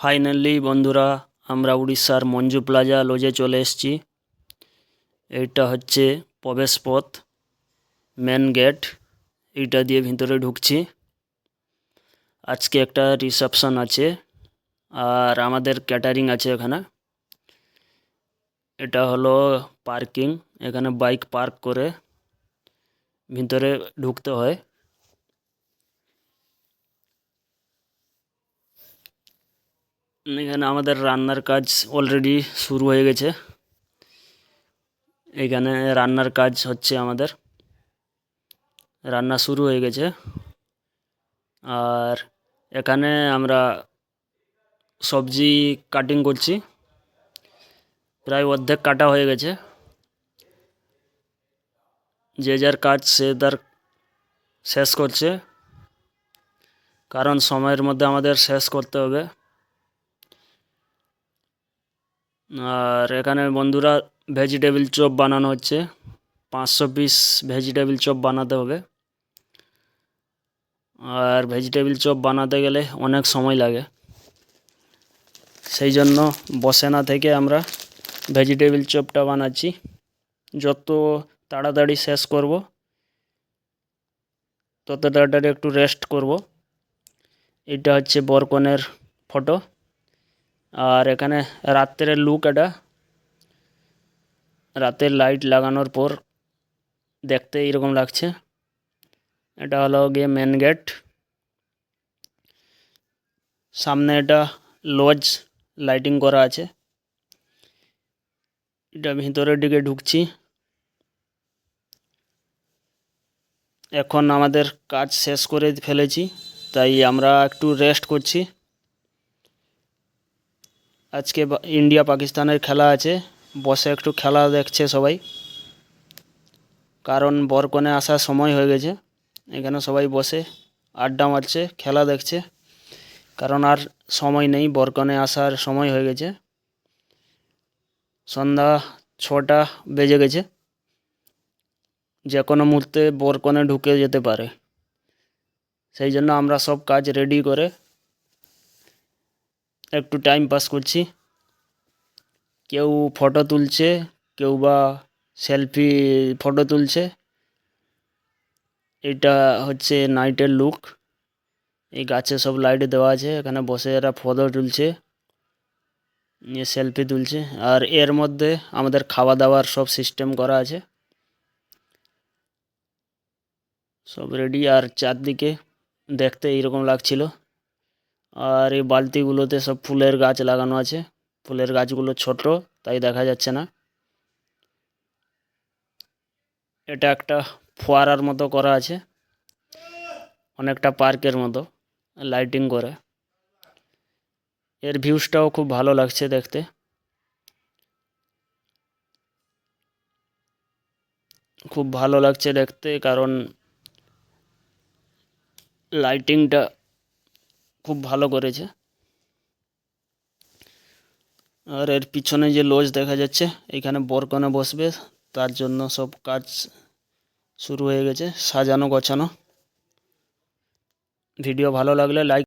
Finally বন্ধুরা, আমরা উড়িষ্যার মঞ্জু প্লাজা লজে চলে এসেছি। এইটা হচ্ছে প্রবেশ পথ মেন গেট এইটা দিয়ে ভিতরে ঢুকছি। আজকে একটা রিসেপশন আছে, আর আমাদের ক্যাটারিং আছে এখানে। এটা হলো পার্কিং এখানে বাইক পার্ক করে ভিতরে ঢুকতে হয়। এখানে আমাদের রান্নার কাজ অলরেডি শুরু হয়ে গেছে। এখানে রান্নার কাজ হচ্ছে আমাদের। রান্না শুরু হয়ে গেছে। আর এখানে আমরা সবজি কাটিং করছি। প্রায় অর্ধেক কাটা হয়ে গেছে। যে যার কাজ সে তার শেষ করছে। কারণ সময়ের মধ্যে আমাদের শেষ করতে হবে। আর এখানে বন্ধুরা ভেজিটেবিল চপ বানানো হচ্ছে। পাঁচশো পিস ভেজিটেবিল চপ বানাতে হবে। আর ভেজিটেবিল চপ বানাতে গেলে অনেক সময় লাগে। সেই জন্য বসে না থেকে আমরা ভেজিটেবিল চপটা বানাচ্ছি। যত তাড়াতাড়ি শেষ করব, তত তাড়াতাড়ি একটু রেস্ট করব। এটা হচ্ছে বরকনের ফটো আর এখানে রাত্রের লুক এটা। রাতের লাইট লাগানোর পর দেখতে এইরকম লাগছে। এটা হলো গিয়ে মেন গেট সামনে এটা লজ লাইটিং করা আছে। এটা ভিতরের দিকে ঢুকছি। এখন আমাদের কাজ শেষ করে ফেলেছি, তাই আমরা একটু রেস্ট করছি। আজকে ইন্ডিয়া পাকিস্তানের খেলা আছে। বসে একটু খেলা দেখছে সবাই। কারণ বরকনে আসার সময় হয়ে গেছে। এখানে সবাই বসে আড্ডা মারছে, খেলা দেখছে। কারণ আর সময় নেই, বরকনে আসার সময় হয়ে গেছে। সন্ধ্যা ছটা বেজে গেছে। যে কোনো মুহূর্তে বরকনে ঢুকে যেতে পারে। সেই জন্য আমরা সব কাজ রেডি করে একটু টাইম পাস করছি। কেউ ফটো তুলছে, কেউ বা সেলফি ফটো তুলছে। এটা হচ্ছে নাইটের লুক এই গাছে সব লাইট দেওয়া আছে, এখানে বসে এরা ফটো তুলছে, নিয়ে সেলফি তুলছে। আর এর মধ্যে আমাদের খাওয়া দাওয়ার সব সিস্টেম করা আছে। সব রেডি আর চারদিকে দেখতে এইরকম লাগছিল। আর এই বালতিগুলোতে সব ফুলের গাছ লাগানো আছে। ফুলের গাছগুলো ছোট, তাই দেখা যাচ্ছে না। এটা একটা ফোয়ারার মতো করা আছে। অনেকটা পার্কের মতো, লাইটিং করে। এর ভিউসটাও খুব ভালো লাগছে দেখতে। খুব ভালো লাগছে দেখতে, কারণ লাইটিংটা খুব ভালো করেছে। আর এর পিছনে যে লজ দেখা যাচ্ছে, এখানে বরকনে বসবে, তার জন্য সব কাজ শুরু হয়ে গেছে, সাজানো গোছানো। ভিডিও ভালো লাগলে লাইক